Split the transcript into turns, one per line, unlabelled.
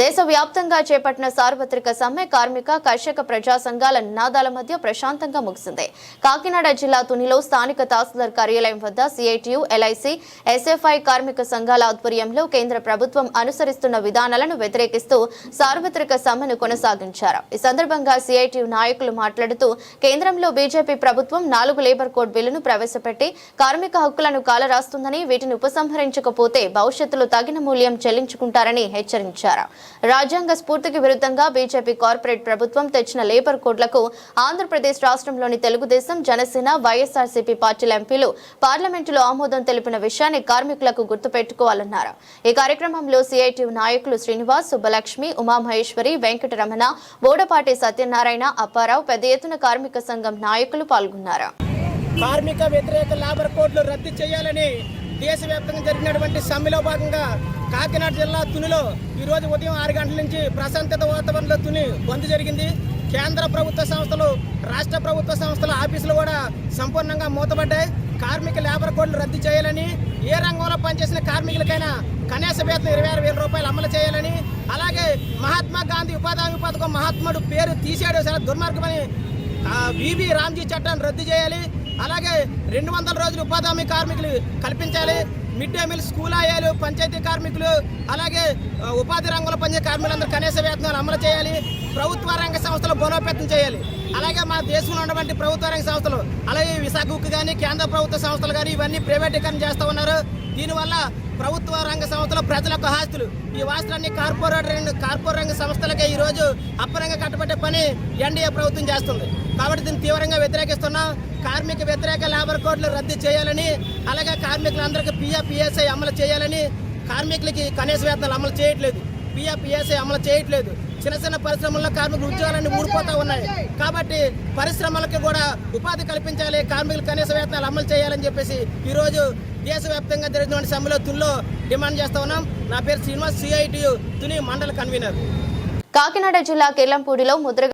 దేశవ్యాప్తంగా చేపట్టిన సార్వత్రిక సమ్మె కార్మిక కర్షక ప్రజా సంఘాల నినాదాల మధ్య ప్రశాంతంగా ముగిసింది. కాకినాడ జిల్లా తునిలో స్థానిక తహసీల్దార్ కార్యాలయం వద్ద సిఐటియు ఎల్ఐసి ఎస్ఎఫ్ఐ కార్మిక సంఘాల ఆధ్వర్యంలో కేంద్ర ప్రభుత్వం అనుసరిస్తున్న విధానాలను వ్యతిరేకిస్తూ సార్వత్రిక సమ్మెను కొనసాగించారు. ఈ సందర్భంగా సిఐటియు నాయకులు మాట్లాడుతూ కేంద్రంలో బీజేపీ ప్రభుత్వం నాలుగు లేబర్ కోడ్ బిల్లును ప్రవేశపెట్టి కార్మిక హక్కులను కాలరాస్తుందని వీటిని ఉపసంహరించకపోతే భవిష్యత్తులో తగిన మూల్యం చెల్లించుకుంటారని హెచ్చరించారు. రాజ్యాంగ స్ఫూర్తికి విరుద్ధంగా బీజేపీ కార్పొరేట్ ప్రభుత్వం తెచ్చిన లేబర్ కోడ్లకు ఆంధ్రప్రదేశ్ రాష్ట్రంలోని తెలుగుదేశం జనసేన వైఎస్ఆర్సీపీ పార్టీల ఎంపీలు పార్లమెంటులో ఆమోదం తెలిపిన విషయాన్ని కార్మికులకు గుర్తుపెట్టుకోవాలన్నారు. ఈ కార్యక్రమంలో సిఐటి నాయకులు శ్రీనివాస్ సుబ్బలక్ష్మి ఉమామహేశ్వరి వెంకటరమణ బోడపాటి సత్యనారాయణ అప్పారావు పెద్ద ఎత్తున కార్మిక సంఘం నాయకులు పాల్గొన్నారు.
కార్మిక వ్యతిరేక లేబర్ కోడ్లు రద్దు చేయాలని దేశవ్యాప్తంగా జరిగినటువంటి సమ్మెలో భాగంగా కాకినాడ జిల్లా తునిలో ఈరోజు ఉదయం ఆరు గంటల నుంచి ప్రశాంతత వాతావరణంలో తుని బంద్ జరిగింది. కేంద్ర ప్రభుత్వ సంస్థలు రాష్ట్ర ప్రభుత్వ సంస్థల ఆఫీసులు కూడా సంపూర్ణంగా మూతపడ్డాయి. కార్మిక లేబర్ కోడ్లు రద్దు చేయాలని ఏ రంగంలో పనిచేసిన కార్మికులకైనా కనీస వేతనం ఇరవై ఆరు వేల రూపాయలు అమలు చేయాలని అలాగే మహాత్మా గాంధీ ఉపాధి హామీ పథకం మహాత్ముడు పేరు తీసేయడం చాలా దుర్మార్గమని బీబీ రామ్జీ చట్టాన్ని రద్దు చేయాలి. అలాగే రెండు వందల రోజులు ఉపాధి హామీ కార్మికులు కల్పించాలి. మిడ్ డే మీల్ స్కూల్ ఆయాలు పంచాయతీ కార్మికులు అలాగే ఉపాధి రంగంలో పనిచే కార్మికులందరూ కనీస వేతనాలు అమలు చేయాలి. ప్రభుత్వ రంగ సంస్థలు బలోపేతం చేయాలి. అలాగే మన దేశంలో ఉన్నటువంటి ప్రభుత్వ రంగ సంస్థలు అలాగే విశాఖ ఉక్కు కానీ కేంద్ర ప్రభుత్వ సంస్థలు కానీ ఇవన్నీ ప్రైవేటీకరణ చేస్తూ ఉన్నారు. దీనివల్ల ప్రభుత్వ రంగ సంస్థలు ప్రజలకు ఆస్తులు ఈ ఆస్తులన్నీ కార్పొరేట్ రంగ కార్పొరేట్ రంగ సంస్థలకే ఈరోజు రోజు కట్టబెట్టే పని ఎన్డీఏ ప్రభుత్వం చేస్తుంది. కాబట్టి దీన్ని తీవ్రంగా వ్యతిరేకిస్తున్నాం. కార్మిక వ్యతిరేక లేబర్ కోడ్లు రద్దు చేయాలని అలాగే కార్మికులందరికీ పిఎఫ్ పిఎస్ఐ అమలు చేయాలని కార్మికులకి కనీస వేతనాలు అమలు చేయట్లేదు. పిఆర్పిఎస్ఐ అమలు చేయట్లేదు. చిన్న చిన్న పరిశ్రమల్లో కార్మికులు ఉద్యోగాలన్నీ ఊడిపోతూ ఉన్నాయి. కాబట్టి పరిశ్రమలకు కూడా ఉపాధి కల్పించాలి. కార్మికులు కనీస వేతనాలు అమలు చేయాలని చెప్పేసి ఈరోజు దేశవ్యాప్తంగా జరిగినటువంటి సమ్మెలో తుల్లో డిమాండ్ చేస్తా ఉన్నాం. నా పేరు శ్రీనివాస్ సిఐటియు తుని మండల కన్వీనర్.
కాకినాడ జిల్లా కిర్లంపూడిలో ముద్ర